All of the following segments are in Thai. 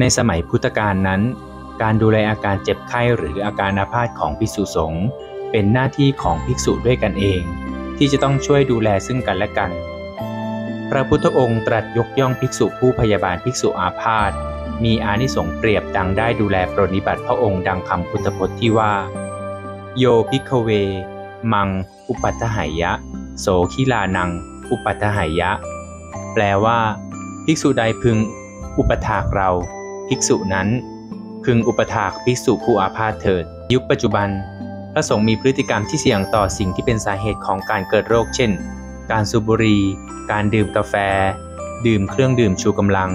ในสมัยพุทธกาลนั้น การดูแลอาการเจ็บไข้หรืออาการอาพาธของภิกษุสงฆ์เป็นหน้าที่ของภิกษุด้วยกันเอง ที่จะต้องช่วยดูแลซึ่งกันและกัน พระพุทธองค์ตรัสยกย่องภิกษุผู้พยาบาลภิกษุอาพาธมีอานิสงส์เปรียบดังได้ดูแลปรนิบัติพระองค์ดังคำพุทธพจน์ที่ว่า โยพิกเว มัง อุปัฏฐหายะ โสคิลานัง อุปัฏฐหายะ แปลว่า ภิกษุใดพึง อุปถากเรา ภิกษุนั้น พึงอุปถากภิกษุผู้อาพาธเถิด ยุคปัจจุบัน พระสงฆ์มีพฤติกรรมที่เสี่ยงต่อสิ่งที่เป็นสาเหตุของการเกิดโรค เช่น การสูบบุหรี่ การดื่มกาแฟ ดื่มเครื่องดื่มชูกำลัง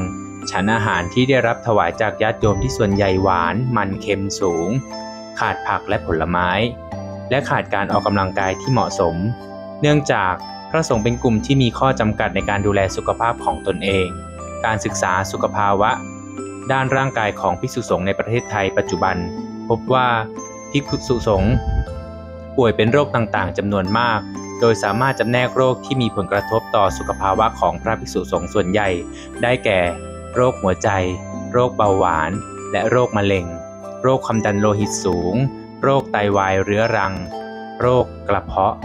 ฉันอาหารที่ได้รับถวายจากญาติโยมที่ส่วนใหญ่หวาน มันเค็มสูง ขาดผักและผลไม้ และขาดการออกกำลังกายที่เหมาะสม เนื่องจากพระสงฆ์เป็นกลุ่มที่มีข้อจำกัดในการดูแลสุขภาพของตนเอง การศึกษาสุขภาวะ ด้านร่างกายของภิกษุสงฆ์ในประเทศไทยปัจจุบัน พบว่าภิกษุสงฆ์ป่วยเป็นโรคต่างๆจำนวนมาก โดยสามารถจำแนกโรคที่มีผลกระทบต่อสุขภาวะของพระภิกษุสงฆ์ส่วนใหญ่ ได้แก่ โรคหัวใจ โรคเบาหวาน และโรคมะเร็ง โรคความดันโลหิตสูง โรคไตวายเรื้อรัง โรคกระเพาะ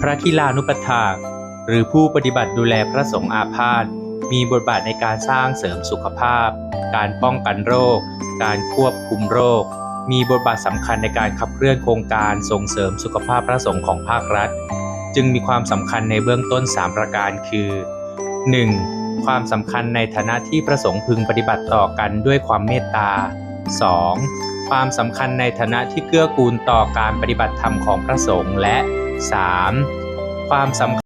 พระคิลานุปถากหรือผู้ปฏิบัติดูแลพระสงฆ์อาพาธมีบทบาทในการสร้างเสริมสุขภาพ การป้องกันโรค การควบคุมโรค มีบทบาทสำคัญในการขับเคลื่อนโครงการส่งเสริมสุขภาพพระสงฆ์ของภาครัฐ จึงมีความสำคัญในเบื้องต้น 3 ประการคือ 1. ความสำคัญในฐานะที่พระสงฆ์พึงปฏิบัติต่อกันด้วยความเมตตา 2. ความสำคัญในฐานะที่เกื้อกูลต่อการปฏิบัติธรรมของพระสงฆ์และ 3. ความสำคัญ